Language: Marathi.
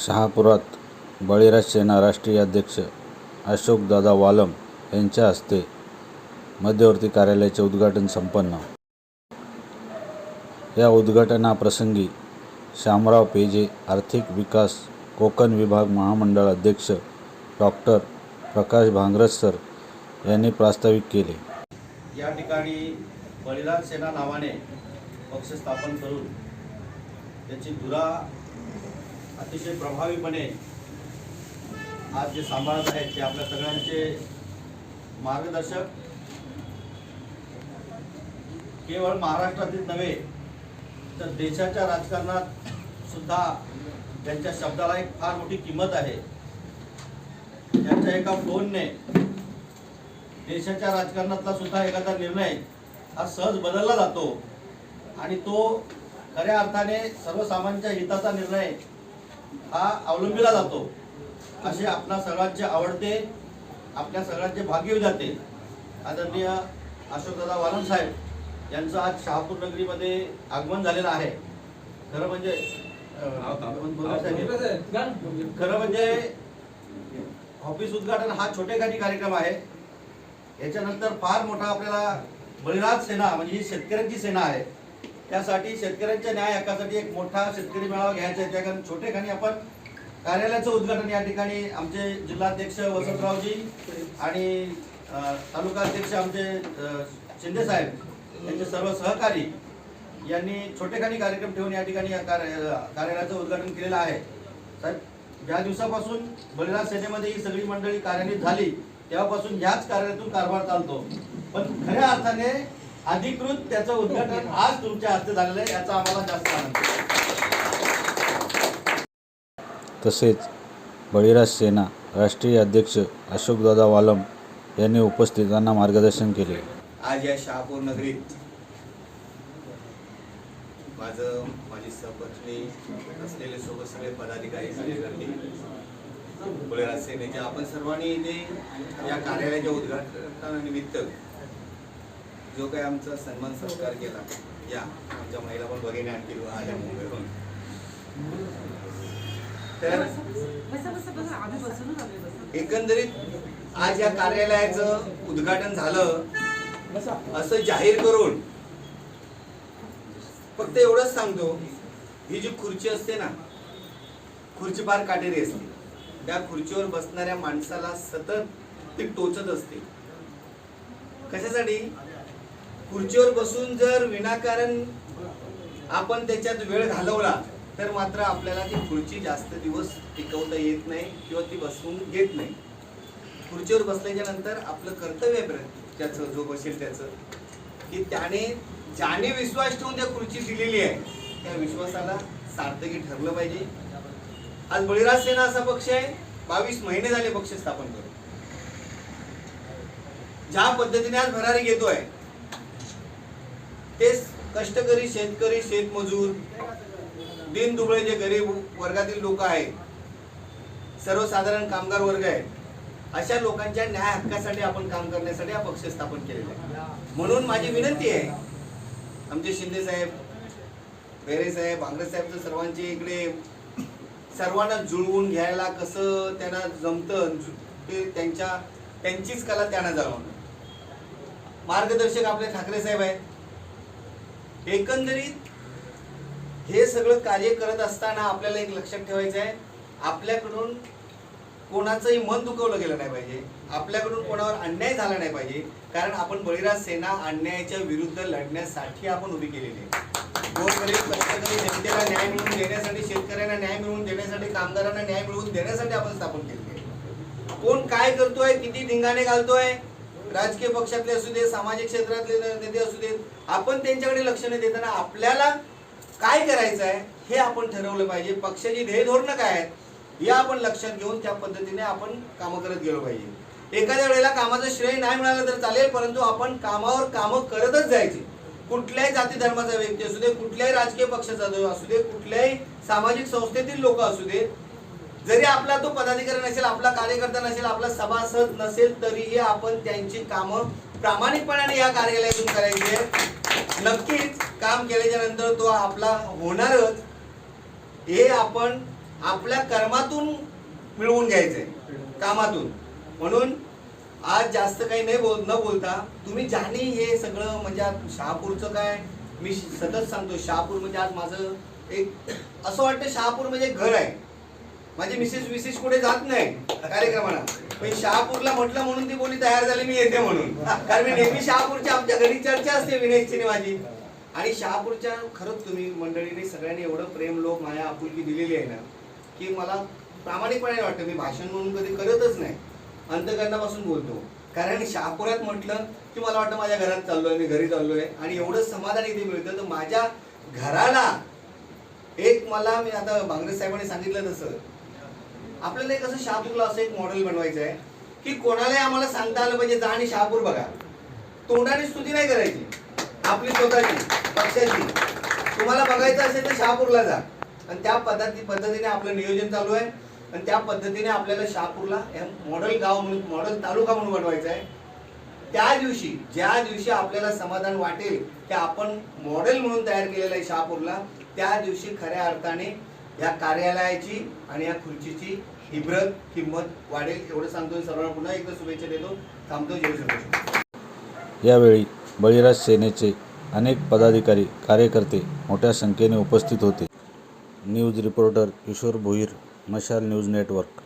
शहापुरात बळीराज सेना राष्ट्रीय अध्यक्ष अशोकदादा वालम यांच्या हस्ते मध्यवर्ती कार्यालयाचे उद्घाटन संपन्न. या उद्घाटनाप्रसंगी शामराव पेजे आर्थिक विकास कोकण विभाग महामंडळ अध्यक्ष डॉक्टर प्रकाश भांगरज सर यांनी प्रास्ताविक केले. या ठिकाणी बळीराज सेना नावाने पक्ष स्थापन करून त्याची धुरा अतिशय प्रभावीपणे आज जे सांभाळत आहेत ते आपल्या सगळ्यांचे मार्गदर्शक केवळ महाराष्ट्रातील नव्हे तर देशाच्या राजकारणात सुद्धा त्यांच्या शब्दाला एक फार मोठी किंमत आहे. त्यांच्या एका फोनने देशाच्या राजकारणातला सुद्धा एखादा निर्णय हा सहज बदलला जातो. आणि तो खऱ्या अर्थाने सर्वसामान्यांच्या हिताचा निर्णय हा अवलंबिला जातो. असे आपणा सगळ्यांचे आवडते आपल्या सगळ्यांचे भाग्य जाते. आदरणीय अशोकदादा वालन साहेब यांचं आज शहापूर नगरीमध्ये आगमन झालेलं आहे. खरं म्हणजे खरं म्हणजे ऑफिस उद्घाटन हा छोटेखानी कार्यक्रम आहे. याच्यानंतर फार मोठा आपल्याला बळीराज सेना म्हणजे ही शेतकऱ्यांची सेना आहे. त्यासाठी शेतकऱ्यांच्या न्याय हक्कासाठी एक मोठा शेतकरी मेळावा घ्यायचा आहे. त्या कारण छोटेखानी आपण कार्यालयाचं उद्घाटन या ठिकाणी आमचे जिल्हाध्यक्ष वसंतरावजी आणि तालुका अध्यक्ष आमचे शिंदे साहेब यांचे सर्व सहकारी यांनी छोटेखानी कार्यक्रम ठेवून या ठिकाणी या कार्य कार्यालयाचं उद्घाटन केलेलं आहे. साहेब ज्या दिवसापासून बलिराज सेनेमध्ये ही सगळी मंडळी कार्यान्वित झाली तेव्हापासून ह्याच कार्यालयातून कारभार चालतो. पण खऱ्या अर्थाने अधिकृत त्याचं उद्घाटन आज तुमच्या हस्ते झालेलं आहे याचा आम्हाला जास्त आनंद. तसेच बळीराज सेना राष्ट्रीय अध्यक्ष अशोकदादा वालम यांनी उपस्थितांना मार्गदर्शन केले आज या शहापूर नगरीत माझं माझी सहपत्नी असलेले सोबत सगळे पदाधिकारी कार्यकर्ते बळीराज सेनेचे आपण सर्वांनी इथे या कार्यालयाच्या उद्घाटनानिमित्त जो काही आमचा सन्मान सत्कार केला या. आमच्या महिला पण भगिनी आणखी आल्या मुंबईहून. तर एकंदरीत आज या कार्यालयाचं उद्घाटन झालं असं जाहीर करून फक्त एवढंच सांगतो ही जी खुर्ची असते ना खुर्ची फार काटेरी असते. त्या खुर्चीवर बसणाऱ्या माणसाला सतत ती टोचत असते. कशासाठी? खुर्चीवर बसून जर विनाकारण आपण त्याच्यात वेळ घालवला तर मात्र आपल्याला ती खुर्ची जास्त दिवस टिकवता येत नाही किंवा ती बसवून घेत नाही. खुर्चीवर बसल्याच्या नंतर आपलं कर्तव्य त्याचं जो बसेल त्याचं की त्याने ज्याने विश्वास ठेवून त्या खुर्ची दिलेली आहे त्या विश्वासाला सार्थकी ठरलं पाहिजे. आज बळीराज सेना असा पक्ष आहे बावीस महिने झाले पक्ष स्थापन करून. ज्या पद्धतीने आज भरारी घेतोय तेच कष्टकरी शेतकरी शेतमजूर दिन दुबळे जे गरीब वर्गातील लोक आहेत सर्वसाधारण कामगार वर्ग आहे अशा लोकांच्या न्याय हक्कासाठी आपण काम करण्यासाठी हा पक्ष स्थापन केलेला आहे. म्हणून माझी विनंती आहे आमचे शिंदे साहेब बेरे साहेब भांगरे साहेब तर सर्वांचे इकडे सर्वांना जुळवून घ्यायला कसं त्यांना जमतं ते त्यांच्या त्यांचीच कला त्यांना जाणवणं मार्गदर्शक आपले ठाकरे साहेब आहेत. एकंदरीत हे सगळं कार्य करत असताना आपल्याला एक लक्षात ठेवायचं आहे आपल्याकडून कोणाचंही मन दुखवलं गेलं नाही पाहिजे. आपल्याकडून कोणावर अन्याय झाला नाही पाहिजे. कारण आपण बळीराज सेना अन्यायाच्या विरुद्ध लढण्यासाठी आपण उभी केलेली आहे. गोरगरीब कष्टकरी जनतेला न्याय मिळवून देण्यासाठी शेतकऱ्यांना न्याय मिळवून देण्यासाठी कामगारांना न्याय मिळवून देण्यासाठी आपण स्थापन केलेली आहे. कोण काय करतोय किती धिंगाणे घालतोय राजकीय पक्षातले असू दे सामाजिक क्षेत्रातले नेते असू देत आपण त्यांच्याकडे लक्ष न देताना आपल्याला काय करायचं आहे हे आपण ठरवलं पाहिजे. पक्षाची ध्येय धोरणं काय आहेत या आपण लक्षात घेऊन त्या पद्धतीने आपण कामं करत गेलो पाहिजे. एखाद्या वेळेला कामाचं श्रेय नाही मिळालं तर चालेल परंतु आपण कामावर कामं करतच जायचे. कुठल्याही जाती धर्माचा व्यक्ती असू दे कुठल्याही राजकीय पक्षाचा असू दे कुठल्याही सामाजिक संस्थेतील लोक असू दे जरी आपला तो पदाधिकारी नसेल आपला कार्यकर्ता नसेल आपला सभासद नसेल तरीही आपण त्यांची कामं प्रामाणिकपणाने या कार्यालयातून करायचे. नक्कीच काम केल्याच्यानंतर तो आपला होणारच हे आपण आपल्या कर्मातून मिळवून घ्यायचंय कामातून. म्हणून आज जास्त काही नाही बोल न बोलता तुम्ही ज्याने हे सगळं म्हणजे आज शहापूरचं काय मी सतत सांगतो शहापूर म्हणजे आज माझं एक असं वाटतं शहापूर म्हणजे घर आहे. माझी मिसेस विशेष कुठे जात नाही कार्यक्रमाला. पण शहापूरला म्हटलं म्हणून ती बोली तयार झाली मी येते म्हणून. कारण मी नेहमी शहापूरच्या आमच्या घरी चर्चा असते विनेशची माझी. आणि शहापूरच्या खरंच तुम्ही मंडळीने सगळ्यांनी एवढं प्रेम लोक माया आपुलकी दिलेली आहे ना की मला प्रामाणिकपणे वाटतं मी भाषण म्हणून कधी करतच नाही. अंतकरणापासून बोलतो. कारण शहापुरात म्हटलं की मला वाटतं माझ्या घरात चाललोय मी घरी चाललोय. आणि एवढं समाधान इथे मिळतं. तर माझ्या घराला एक मला मी आता भांगरे साहेबांनी सांगितलं तसं आपल्याला एक असं शहापूरला असं एक मॉडेल बनवायचं आहे की कोणालाही आम्हाला सांगता आलं पाहिजे जा आणि शहापूर बघा. तोंडाने स्तुती नाही करायची. आपली स्वतःची पक्षाची. तुम्हाला बघायचं असेल तर शहापूरला जा. आणि त्या पद्धती पद्धतीने आपलं नियोजन चालू आहे. आणि त्या पद्धतीने आपल्याला शहापूरला मॉडेल गाव म्हणून मॉडेल तालुका म्हणून बनवायचा आहे. त्या दिवशी ज्या दिवशी आपल्याला समाधान वाटेल की आपण मॉडेल म्हणून तयार केलेलं आहे शहापूरला त्या दिवशी खऱ्या अर्थाने या कार्यालयाची आणि या खुर्चीची इब्रत किंमत वाढेल एवढं सांगतो सर्वांना पुन्हा एकदा शुभेच्छा देतो. थांबतो जय श्रीकृष्ण यावेळी बळीराज सेनेचे अनेक पदाधिकारी कार्यकर्ते मोठ्या संख्येने उपस्थित होते. न्यूज रिपोर्टर किशोर भोईर मशाल न्यूज नेटवर्क.